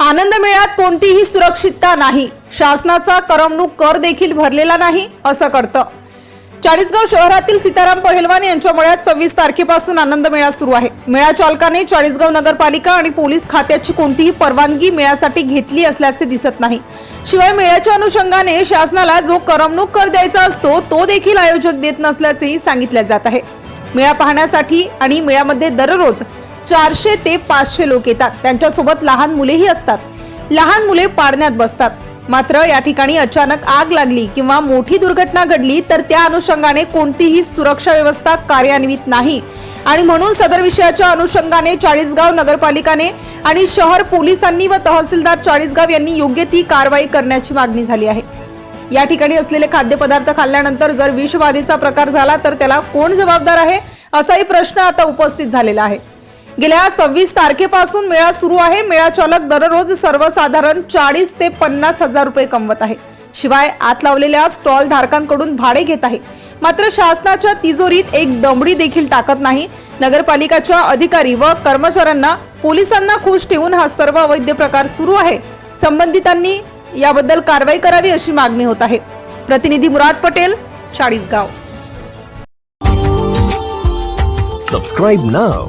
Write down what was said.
आनंद मेळ्यात कोणतीही सुरक्षितता नाही. शासनाचा करमणूक कर देखील भरलेला नाही असं कळतं. चाळीसगाव शहरातील सीताराम पहिलवान यांच्या मेळ्यात सव्वीस तारखेपासून आनंद मेळा सुरू आहे. मेळा चालकाने चाळीसगाव नगरपालिका आणि पोलीस खात्याची कोणतीही परवानगी मेळ्यासाठी घेतली असल्याचे दिसत नाही. शिवाय मेळ्याच्या अनुषंगाने शासनाला जो करमणूक कर द्यायचा असतो तो देखील आयोजक देत नसल्याचेही सांगितले जात आहे. मेळा पाहण्यासाठी आणि मेळ्यामध्ये दररोज चारशे ते पाचशे लोक येतात. त्यांच्यासोबत लहान मुलेही असतात. लहान मुले पाडण्यात बसतात. मात्र या ठिकाणी अचानक आग लागली किंवा मोठी दुर्घटना घडली तर त्या अनुषंगाने कोणतीही सुरक्षा व्यवस्था कार्यान्वित नाही. आणि म्हणून सदर विषयाच्या अनुषंगाने चाळीसगाव नगरपालिकाने आणि शहर पोलिसांनी व तहसीलदार चाळीसगाव यांनी योग्य ती कारवाई करण्याची मागणी झाली आहे. या ठिकाणी असलेले खाद्यपदार्थ खाल्ल्यानंतर जर विषबाधेचा प्रकार झाला तर त्याला कोण जबाबदार आहे? असाही प्रश्न आता उपस्थित झालेला आहे. गेल्या सव्वीस तारखेपासून मेळा सुरू आहे. मेळा चालक दररोज सर्वसाधारण चाळीस ते पन्नास हजार रुपये कमवत आहे. शिवाय आत लावलेल्या स्टॉल धारकांकडून भाडे घेत आहे. मात्र शासनाच्या तिजोरीत एक दमडी देखील टाकत नाही. नगरपालिकाच्या अधिकारी व कर्मचाऱ्यांना पोलिसांना खुश ठेवून हा सर्व अवैध प्रकार सुरू आहे. संबंधितांनी याबद्दल कारवाई करावी अशी मागणी होत आहे. प्रतिनिधी Murad Patel Chalisgaon. Subscribe now